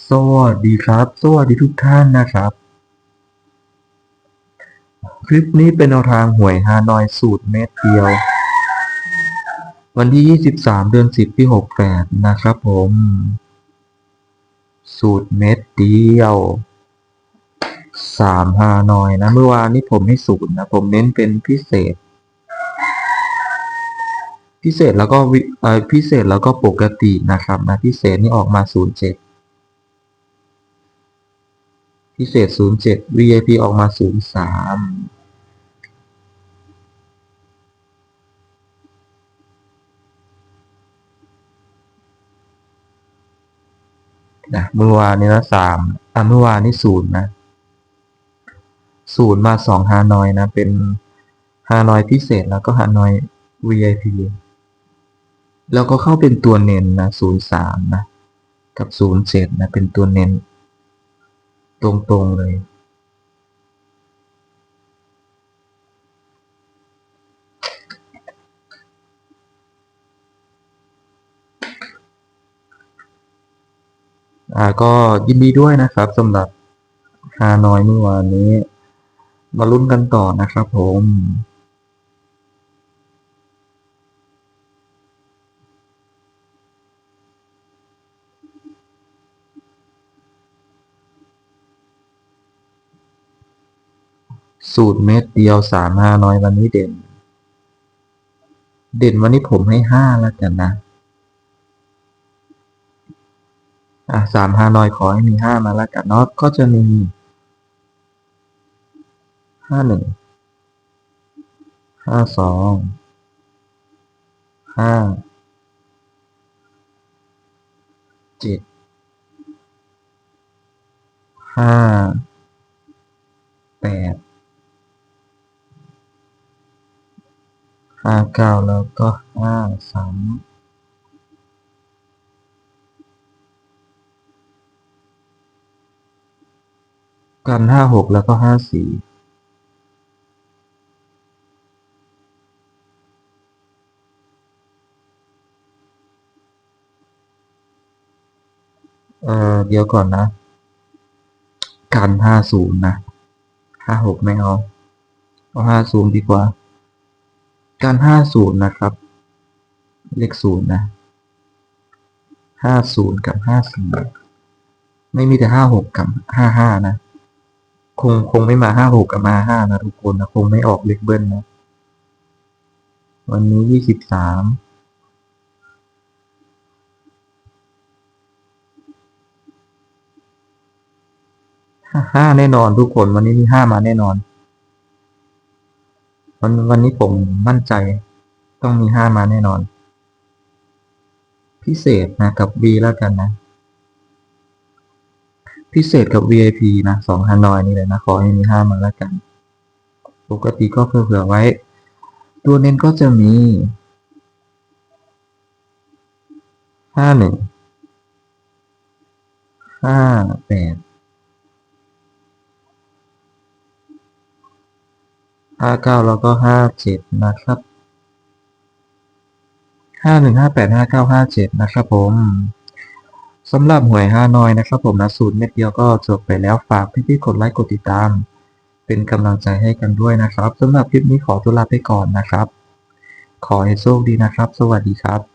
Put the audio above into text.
สวัสดีครับ สวัสดีทุกท่านนะครับ คลิปนี้เป็นแนวทางหวยฮานอยสูตรเม็ดเดียว วันที่ 23 เดือน 10 ปี68 นะครับผม สูตรเม็ดเดียว3ฮานอยนะ เมื่อวานนี้ผมให้ศูนย์นะ ผมเน้นเป็นพิเศษ พิเศษแล้วก็พิเศษแล้วก็ปกตินะครับนะพิเศษนี่ออกมา07 พิเศษ 07 VIP ออกมา 03นะเมื่อวานนี้นะสามอะเมื่อวานนี้ศูนย์นะศูนย์มาสองฮานอยนะ เป็นฮานอยพิเศษแล้วก็ฮานอย VIP แล้วก็เข้าเป็นตัวเน้นนะศูนย์สามนะ กับศูนย์เจ็ดนะ เป็นตัวเน้น ตรงๆเลย อ่าก็ยินดีด้วยนะครับสำหรับฮานอยเมื่อวานนี้ มาลุ้นกันต่อนะครับผม สูตรเม็ดเดียวสามฮานอยวันนี้เด่น เด่นวันนี้ผมให้ห้าแล้วกันนะ อะสามฮานอยขอให้มีห้ามาแล้วกันเนาะก็จะมีห้าหนึ่งห้าสองห้าเจ็ดห้าแปด ห้าเก้าแล้วก็ห้าสามกันห้าหกแล้วก็ห้าสี่เออเดี๋ยวก่อนนะ กันห้าศูนย์นะห้าหกไม่เอา เอาห้าศูนย์ดีกว่า การห้าศูนย์นะครับ เลขศูนย์นะห้าศูนย์กับห้าสี่ไม่มีแต่ห้าหกกับห้าห้านะ คงคงไม่มาห้าหกกับมาห้านะทุกคนนะ คงไม่ออกเลขเบิ้ลนะ วันนี้ยี่สิบสามห้าแน่นอนทุกคนวันนี้มีห้ามาแน่นอน วันวันนี้ผมมั่นใจต้องมีห้ามาแน่นอน พิเศษนะกับ V แล้วกันนะ พิเศษกับ VIP นะสองฮานอยนี่เลยนะ ขอให้มีห้ามาแล้วกัน ปกติก็เผื่อๆไว้ ตัวเน้นก็จะมีห้าหนึ่งห้าแปด ห้าเก้าแล้วก็ห้าเจ็ดนะครับห้าหนึ่งห้าแปดห้าเก้าห้าเจ็ดนะครับผมสำหรับหวยฮานอยนะครับผมนะสูตรเม็ดเดียวก็จบไปแล้วฝากพี่ๆกดไลค์กดติดตาม เป็นกำลังใจให้กันด้วยนะครับสำหรับคลิปนี้ขอตัวลาไปก่อนนะครับ ขอให้โชคดีนะครับ สวัสดีครับ